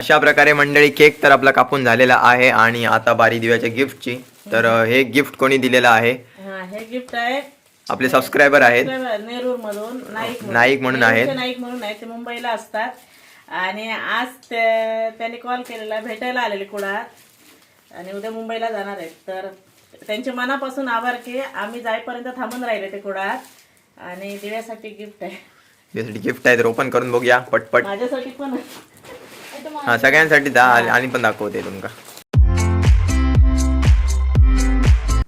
अशा प्रकारे मंडळी केक तर आपला कापून झालेला आहे आणि आता बारी दिव्याच्या गिफ्टची. तर हे गिफ्ट कोणी दिलेलं आहे? हा हे गिफ्ट आहे. आपले सबस्क्रायबर आहेत. नेरूर मधून नाईक नाईक म्हणून आहेत. नेरूरचे नाईक म्हणून आहेत ते मुंबईला असतात. आणि आज ते- त्यांनी कॉल केलेला भेटायला आलेले कुडात आणि उद्या मुंबईला जाणार आहेत. तर त्यांचे मनापासून आभार की आम्ही जाईपर्यंत थांबून राहिले ते कुडात आणि दिव्यासाठी गिफ्ट आहे. त्यासाठी गिफ्ट आहे तर ओपन करून बघूया. पटपट. माझ्यासाठी पण हा सगळ्यांसाठी दहा आणि पण दाखवते तुमका.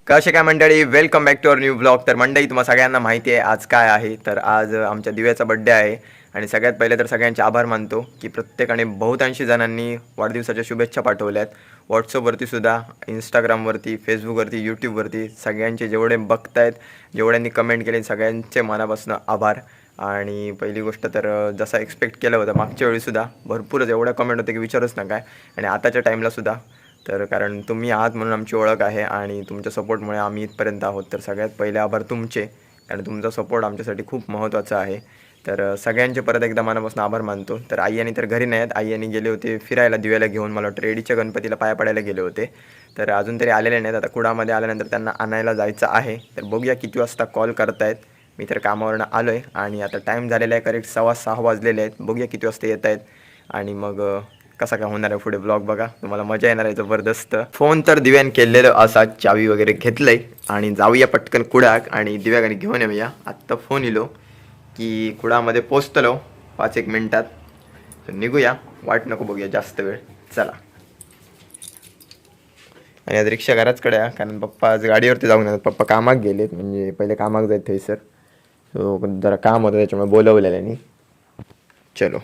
कसे काय मंडळी? Welcome back to our new blog तर मंडळी तुम्हाला सगळ्यांना माहिती आहे आज काय आहे. तर आज आमच्या दिव्याचा बड्डे आहे. आणि सगळ्यात पहिले तर सगळ्यांचे आभार मानतो की प्रत्येकाने बहुतांशी जणांनी वाढदिवसाच्या शुभेच्छा पाठवल्यात. व्हॉट्सअपवरती सुद्धा इंस्टाग्रामवरती फेसबुकवरती यूट्यूबवरती सगळ्यांचे जेवढे बघतायत जेवढ्यांनी कमेंट केले सगळ्यांचे मनापासून आभार. आणि पहिली गोष्ट तर जसा एक्सपेक्ट केलं होतं मागच्या वेळीसुद्धा भरपूरच एवढ्या कमेंट होते की विचारूच नका. आणि आताच्या टाईमलासुद्धा तर कारण तुम्ही आहात म्हणून आमची ओळख आहे आणि तुमच्या सपोर्टमुळे आम्ही इथपर्यंत आहोत. तर सगळ्यात पहिले आभार तुमचे कारण तुमचा सपोर्ट आमच्यासाठी खूप महत्त्वाचा आहे. तर सगळ्यांचे परत एकदा मनापासून आभार मानतो. तर आई आणि तर घरी नाहीत. आई आणि गेले होते फिरायला दिव्याला घेऊन. मला वाटतं रेडीच्या गणपतीला पाया पडायला गेले होते. तर अजून तरी आलेले नाहीत. आता कुडामध्ये आल्यानंतर त्यांना आणायला जायचं आहे. तर बघूया किती वाजता कॉल करतायत. मी तर कामावरनं आलो आहे आणि आता टाईम झालेला आहे करेक्ट सव्वा सहा वाजलेले आहेत. बघूया किती वाजता येत आहेत. आणि मग कसा काय होणार आहे पुढे ब्लॉग बघा. तुम्हाला मजा येणार आहे जबरदस्त. फोन तर दिव्यान केलेलं असा चावी वगैरे घेतलंय. आणि जाऊया पटकन कुडाक आणि दिव्याकडे घेऊन येऊया. आत्ता फोन इलो की कुडामध्ये पोचतलो पाच एक मिनटात. तर निघूया. वाट नको बघूया जास्त वेळ. चला. आणि आज रिक्षा घराचकडे आहे कारण पप्पा आज गाडीवरती जाऊन येतात. पप्पा कामाक गेलेत म्हणजे पहिले कामाक जायत थंयसर सो जरा काम होतं त्याच्यामुळे बोलवलेल्यानी चलो.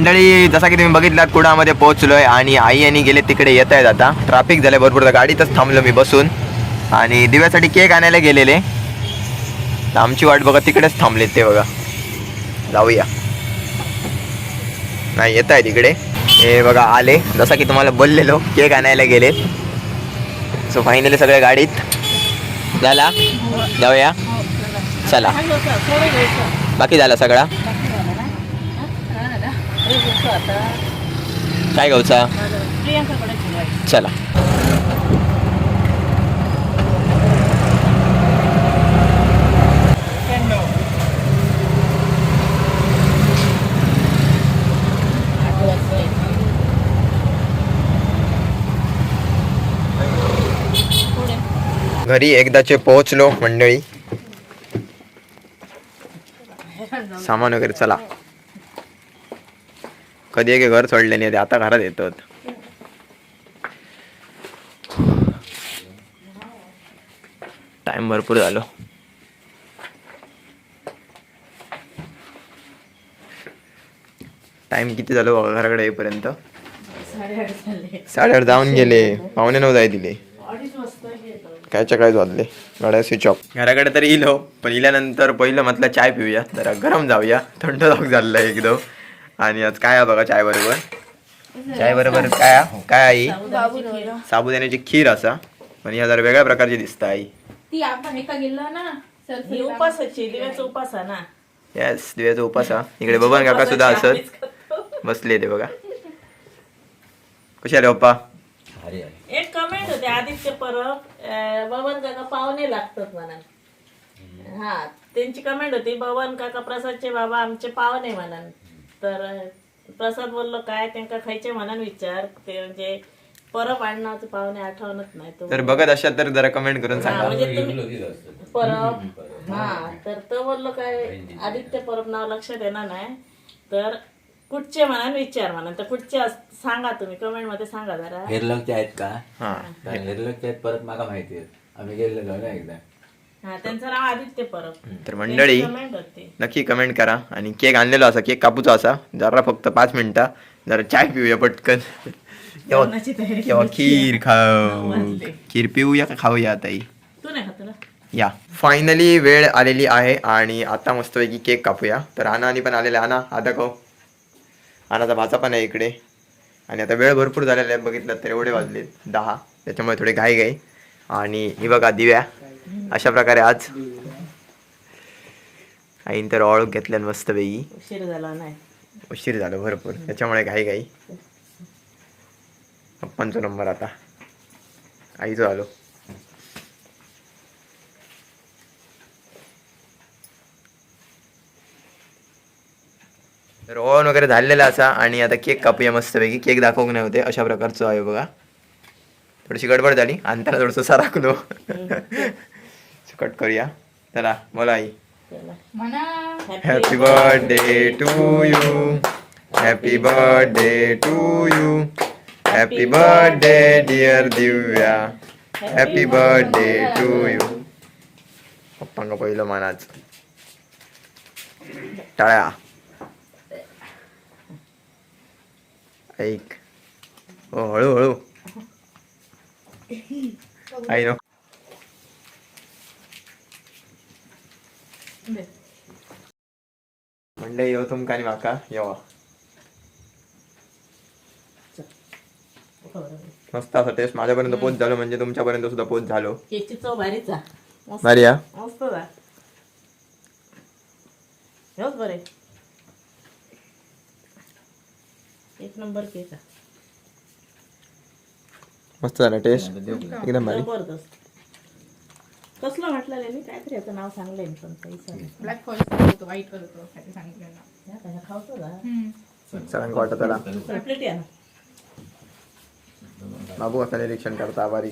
मंडळी जसा की तुम्ही बघितलात कुडामध्ये पोहोचलोय आणि आई आणि गेले तिकडे येत आहेत आता. ट्रॅफिक झालंय भरपूर. तर गाडीतच थांबलो मी बसून. आणि दिव्यासाठी केक आणायला गेलेले. आमची वाट बघा तिकडेच थांबले ते बघा. जाऊया. नाही येत आहे तिकडे हे बघा आले. जसा की तुम्हाला बोललेलो केक आणायला गेलेत सो फायनली सगळ्या गाडीत. झाला? जाऊया. चला. बाकी झाला सगळा? काय गावचा. चला. घरी एकदाचे पोहोचलो मंडळी. सामान वगैरे चला. कधी एक घर सोडले नाही आता घरात येतात. टाइम भरपूर झालो. टाइम किती झालो बघा घराकडे येईपर्यंत? साडेआठ आठ जाऊन गेले. पाहुणे नऊ जाय दिले. काय वाजता येतो कायच्या काय वाजले. गाड्या स्विच ऑफ घराकडे तरी इलो पण इल्यानंतर पहिलं म्हटलं चाय पिऊया. जरा गरम जाऊया. थंड जाऊ झालं एकदम. आणि आज काय आहे बघा चाय बरोबर? चाय बरोबर काय? काय आई साबुदाण्याची खीर. असा. पण या जरा वेगळ्या प्रकारची दिसत आई. ती आपण एका गेलो ना ही उपासाची दिव्याचा उपास आहे ना. येस दिव्याचा उपास. हा इकडे बबन काका सुद्धा असत. बसले ते बघा. कसे आले पप्पा? एक कमेंट होते आदित्य परब बबन काका पाहुणे लागतात म्हणा. हा त्यांची कमेंट होती बबन काका प्रसादचे बाबा आमचे पाहुणे म्हणा. तर प्रसाद बोललो काय त्यांका खायचे म्हणून विचार. ते म्हणजे परब आणण्याचे पाहुणे आठवणच नाही तो. तर बघत असाल तर जरा कमेंट करून हा, सांगा म्हणजे तुम्ही परब हा तर तो बोललो काय आदित्य परब नाव लक्षात येणार नाही. तर कुठचे म्हणा विचार म्हणा तर कुठचे अस- सांगा तुम्ही कमेंटमध्ये सांगा जरा. हेरलंगचे आहेत का? हा. कारण हेरलंगचे आहेत परत मला माहिती आहेत आम्ही गेलेलो ना एकदा. हा त्यांचं नाव आदित्य परब. तर मंडळी कमेंट होती. नक्की कमेंट करा. आणि केक आणलेला असा केक कापूचा असा. जरा फक्त पाच मिनिटं. जरा चाय पिऊया पटकन. जेवणाची तयारी केव्हा केली. खीर खाऊ. वाजले. खीर पिऊया का खाऊया ताई? तू नाही या. फायनली वेळ आलेली आहे आणि आता मस्तपैकी केक कापूया. तर आणा आणि पण आलेला. आणा आता खाऊ. आनाचा भाचा पण आहे इकडे. आणि आता वेळ भरपूर झालेला आहे. बघितलं तर एवढे वाजले दहा. त्याच्यामुळे थोडे घाई घाई आणि ही बघा दिव्या. अशा प्रकारे आज आईन तर ओळख घेतल्यान मस्तपैकी उशीर झाला नाही. उशीर झालं भरपूर. त्याच्यामुळे घाई घाई. पप्पांचा नंबर आता. आईचो आलो. ओव्हन वगैरे झालेला असा आणि आता केक कापूया मस्तपैकी. केक दाखवूक नाही होते. अशा प्रकारचं आहे बघा. थोडीशी गडबड झाली. आणि त्याला थोडंसं साराकलो कट करूया. चला बोला आई. Happy birthday to you happy birthday to you happy birthday dear Divya happy birthday to you पप्पांका पहिलं मानाच. टाळ्या. ऐक. हो हळूहळू आई नो म्हणलं येऊ तुमका आणि माका येवा. बरं. मस्त असं टेस्ट माझ्यापर्यंत पोच झालो म्हणजे तुमच्यापर्यंत सुद्धा पोच झालो. केकची चव भारीच जा. मस्त. भारी हा मस्त जा. हेच बरे. एक नंबर केक. मस्त झाला टेस्ट. एकदम भारी. जबरदस्त. कसलं म्हटलं मी काहीतरी याचं नाव सांगलंय मी सांग ब्लॅक फॉरेस्ट होतो व्हाईट करतो काय सांगितलं ना खावतो ना सगळ्यांना वाटत त्याला. चॉकलेट या. ना बाबू आता निरीक्षण करता आभारी.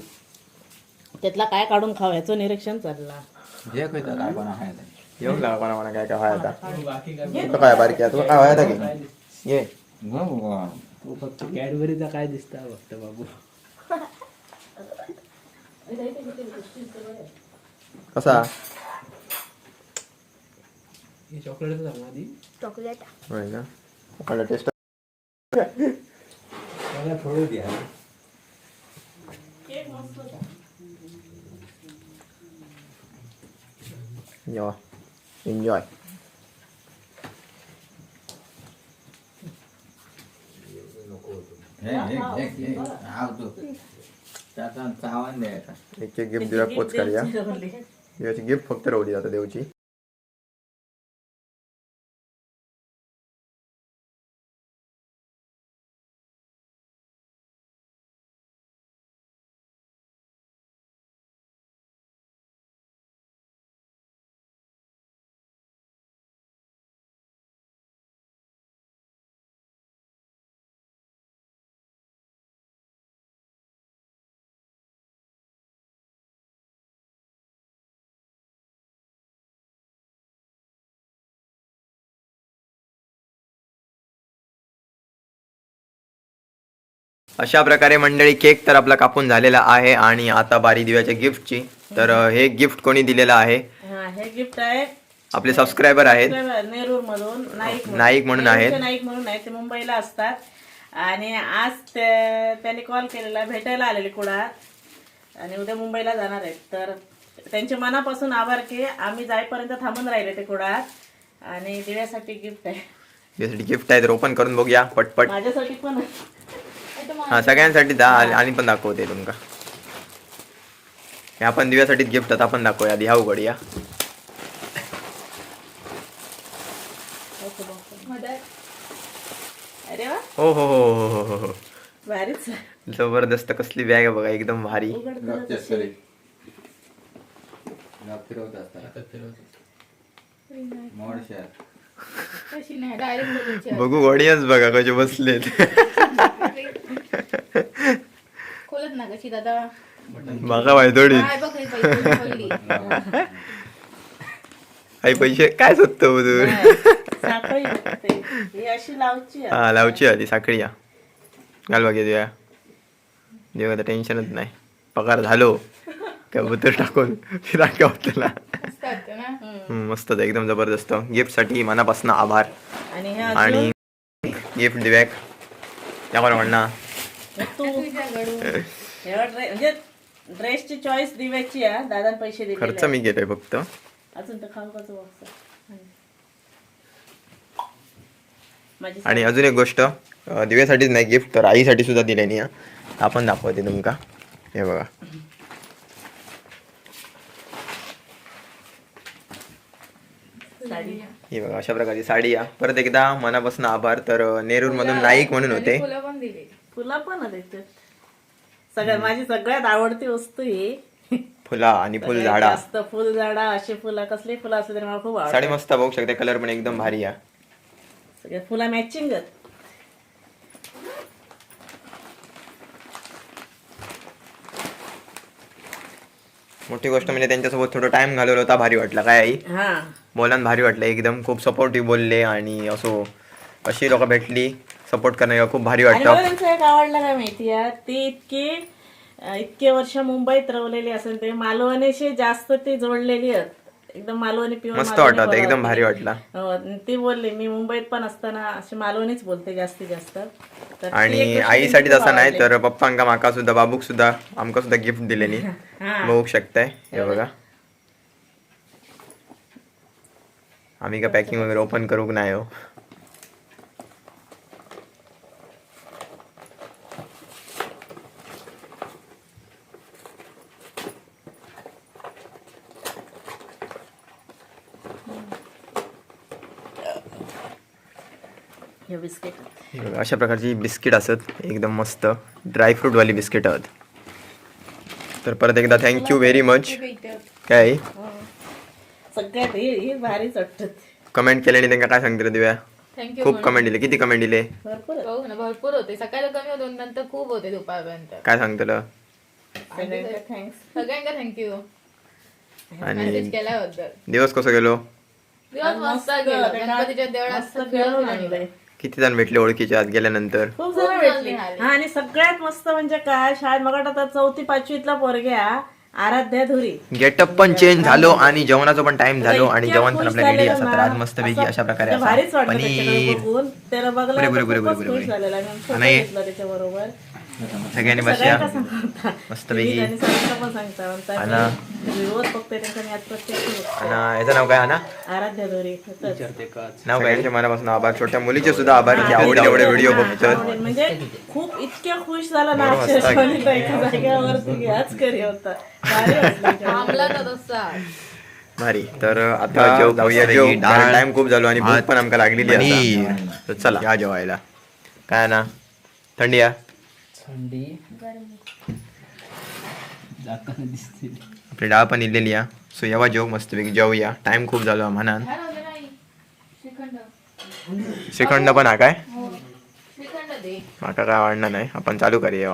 त्यातला काय काढून खाव याचं निरीक्षण चालला. जे तर काय ते. येऊन लागा कोणा कोणा काय काय व्हाय आता काय बारीक आहे? तुला काय व्हाय आता की? ये. तो फक्त कॅडबरीचा काय दिसता फक्त बाबू? कसा हे चॉकलेटच झालं आधी होय ना मला टेस्ट मला थोडं द्या येवा एन्जॉय हे, हे, हे, हे. आव तू. त्याचा चावण द्यायचा एक एक गिफ्ट दिला पोच करूया देवाची गिफ्ट फक्त राहली आता देवची. अशा प्रकारे मंडळी केक तर आपला कापून झालेला आहे आणि आता बारी दिव्याच्या गिफ्टची. तर हे गिफ्ट कोणी दिलेलं आहे? हा हे गिफ्ट आहे. आपले सबस्क्रायबर आहेत. नेरूर मधून नाईक नाईक म्हणून आहेत. नेरूरचे नाईक म्हणून आहेत ते मुंबईला असतात. आणि आज ते- त्यांनी कॉल केलेला भेटायला आलेले कुडात आणि उद्या मुंबईला जाणार आहेत. तर त्यांचे मनापासून आभार की आम्ही जाईपर्यंत थांबून राहिले ते कुडात आणि दिव्यासाठी गिफ्ट आहे. यासाठी गिफ्ट आहे तर ओपन करून बघूया पटपट. माझ्यासाठी पण. हा सगळ्यांसाठी दा आणि पण दाखवते तुमका. हे आपण दिव्यासाठीच गिफ्ट आता आपण दाखवूया. आधी ह्या मदत. अरे वा. हो हो हो हो हो हो हो. जबरदस्त कसली बॅग आहे बघा एकदम भारी. उघड बघू ऑडियन्स बघा कसे बसलेत. खोलत ना कशी दादा काय बघ हे पैसे खोलली काही पैसे काय तू? साखळी लागते. ही अशी लावची आहे. हा लावची आधी साखळी या घाल बघ देऊ आता टेन्शनच नाही. पगार झालो. काय बुतर टाकून फिरा त्याला असतात ना. मस्तच एकदम जबरदस्त. गिफ्टसाठी मनापासून आभार. आणि हे गिफ्ट दिव्याक त्या कोणा म्हणणार तू. म्हणजे ड्रेसची चॉईस दिव्याची आहे दादा पैसे दिले खर्च मी केलोय फक्त. अजून तर खाऊ माझी आणि अजून एक गोष्ट अं, दिव्यासाठीच नाही गिफ्ट तर आईसाठी सुद्धा दिलेली आहे आपण दाखवते तुमका. हे बघा. साडी. ही बघा अशा प्रकारची साडी आहे. परत एकदा मनापासून आभार. तर नेरूर मधून नाईक म्हणून होते. फुलं पण दिली. फुला पण देतात सगळ्यात माझी सगळ्यात आवडती वस्तू ही. फुला आणि फुल झाडा जास्त फुल झाडा अशी फुलं कसली फुलं असली तरी मला खूप साडी आवडतात मस्त बघू शकते कलर पण एकदम भारी आहे. सगळ्या फुला मॅचिंग मोठी गोष्ट म्हणजे त्यांच्यासोबत थोडं टाइम घालवला होता भारी वाटला. काय आई? हा. बोलान भारी वाटलं. एकदम खूप सपोर्टिव्ह बोलले आणि असो अशी लोक भेटली. सपोर्ट करणं खूप भारी आणि मला वाटतं त्यांचं एक आवडलं काय माहिती आहे ती इतकी अं, इतके वर्ष मुंबईत रवलेली असेल ते मालवणीशी जास्त ती जोडलेली आहेत. एकदम मालवणी पिऊन मस्त वाटत एकदम भारी वाटला. ती बोलली मी मुंबईत पण असताना अशी मालवणीच बोलते जास्तीत जास्त. तर ती एक आणि गोष्ट आईसाठी खूप तसं नाही आवडली. तर पप्पांका माका सुद्धा बाबूक सुद्धा आमका सुद्धा गिफ्ट दिलेली हा. बघू शकताय हे बघा. आम्ही का पॅकिंग वगैरे ओपन करूक नाही हो? हे बिस्किट. हे अशा प्रकारची बिस्किट असत. एकदम मस्त. ड्रायफ्रूट वाली बिस्किट आहेत. तर परत एकदा थँक्यू व्हेरी मच. काय? सगळ्यात ही ही भारीच वाटत. कमेंट केल्याने त्यांना काय सांगते रे दिव्या? थँक्यू खूप कमेंट दिले. किती कमेंट दिले? भरपूर. हो ना भरपूर होते. सकाळी कमी होते नंतर खूप होते दुपारपर्यंत. काय सांगतलं सगळ्यांना थँक्स सगळ्यांना थँक्यू आणि दिवस कसं गेलो? दिवस मस्त गेलो. गणपतीच्या देवळात किती जण भेटले ओळखीच्या आत गेल्यानंतर? खूप जण भेटली. हा आणि सगळ्यात मस्त म्हणजे काय शाळेत मग आता चौथी पाचवीतला पोरग्या आराध्या धुरी. गेटअप पण चेंज झालो आणि जेवणाचा पण टाइम झालो आणि जेवण पण आपल्या रेडी असतात तर आज मस्त पैकी अशा प्रकारे ते असा भारीच वाटलं त्याच्याकडे पनीर बघून. त्याला. झालेला आणि- त्याच्याबरोबर. सगळ्यांनी सगळ्यांना बसल्या सांगता मस्त पैकी आणि सगळ्यांना पण सांगता म्हणता आणा. मी रोज बघते त्यांचा मी आज प्रत्यक्ष बघते. आणि याचं नाव काय ना आराध्या धुरी खरंच. विचारते काच नाव काय मनापासून आभार छोट्या मुलीचे सुद्धा आभार की आवडील एवढे व्हिडिओ बघतात. म्हणजे खूप इतक्या खुश झाला ना भारी तर आता जाऊया जेव टाइम खूप झालो आणि भूक पण आमका लागलेली आहे तर चला या जेवायला काय ना थंडी या थंडी. जाताना दिसते. आपली डाळ पण इलेली या सो येवा जेव मस्तपैकी जेवूया. टाइम खूप झालो म्हणान. श्रीखंड. पण हा काय? हो. माका काय वाढणार नाही. आपण चालू करूया